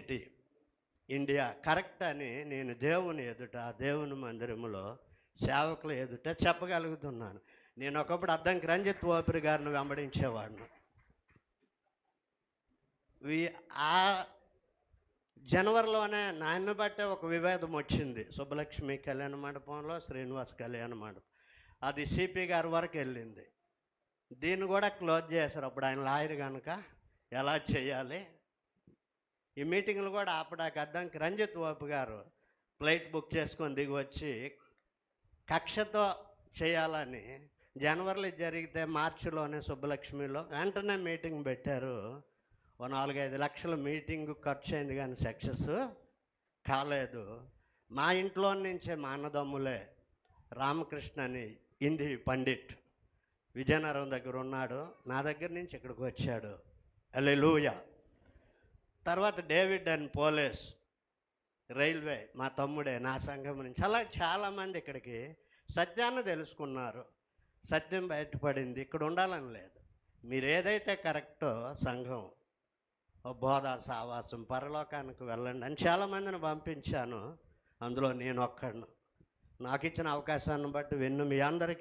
City India correct అని నేను దేవుని ఎదుట దేవుని మందిరంలో సేవకుల ఎదుట చెప్పగలుగుతున్నాను. నేను ఒకప్పుడు అద్దంకి రంజిత్ ఓపిరి గారిని వెంబడించేవాడిని. ఆ జనవరిలోనే నాన్న బట్టే ఒక విభేదం వచ్చింది. సుబ్బలక్ష్మి కళ్యాణ మండపంలో శ్రీనివాస్ కళ్యాణ మండపం. అది సిపి గారి వరకు వెళ్ళింది. దీన్ని కూడా క్లోజ్ చేశారు. అప్పుడు ఆయన లాయర్ కనుక ఎలా చేయాలి? ఈ మీటింగ్లు కూడా ఆపడానికి అద్దంకి రంజిత్ ఓపు గారు ఫ్లైట్ బుక్ చేసుకొని దిగి వచ్చి కక్షతో చేయాలని జనవరిలో జరిగితే మార్చిలోనే సుబ్బలక్ష్మిలో వెంటనే మీటింగ్ పెట్టారు. ఓ నాలుగైదు లక్షల మీటింగ్ ఖర్చు అయింది కానీ సక్సెస్ కాలేదు. మా ఇంట్లో నుంచే మా అన్నదమ్ములే రామకృష్ణ అని హిందీ పండిట్ విజయనగరం దగ్గర ఉన్నాడు. నా దగ్గర నుంచి ఇక్కడికి వచ్చాడు. అల్లెలూయ. తర్వాత డేవిడ్ అండ్ పోలీస్ రైల్వే మా తమ్ముడే నా సంఘం నుంచి. అలా చాలామంది ఇక్కడికి సత్యాన్ని తెలుసుకున్నారు. సత్యం బయటపడింది. ఇక్కడ ఉండాలని లేదు. మీరు ఏదైతే కరెక్టో సంఘం ఓ బోధ సావాసం పరలోకానికి వెళ్ళండి అని చాలామందిని పంపించాను. అందులో నేను ఒక్కడను. నాకు ఇచ్చిన అవకాశాన్ని బట్టి విన్ను మీ అందరికీ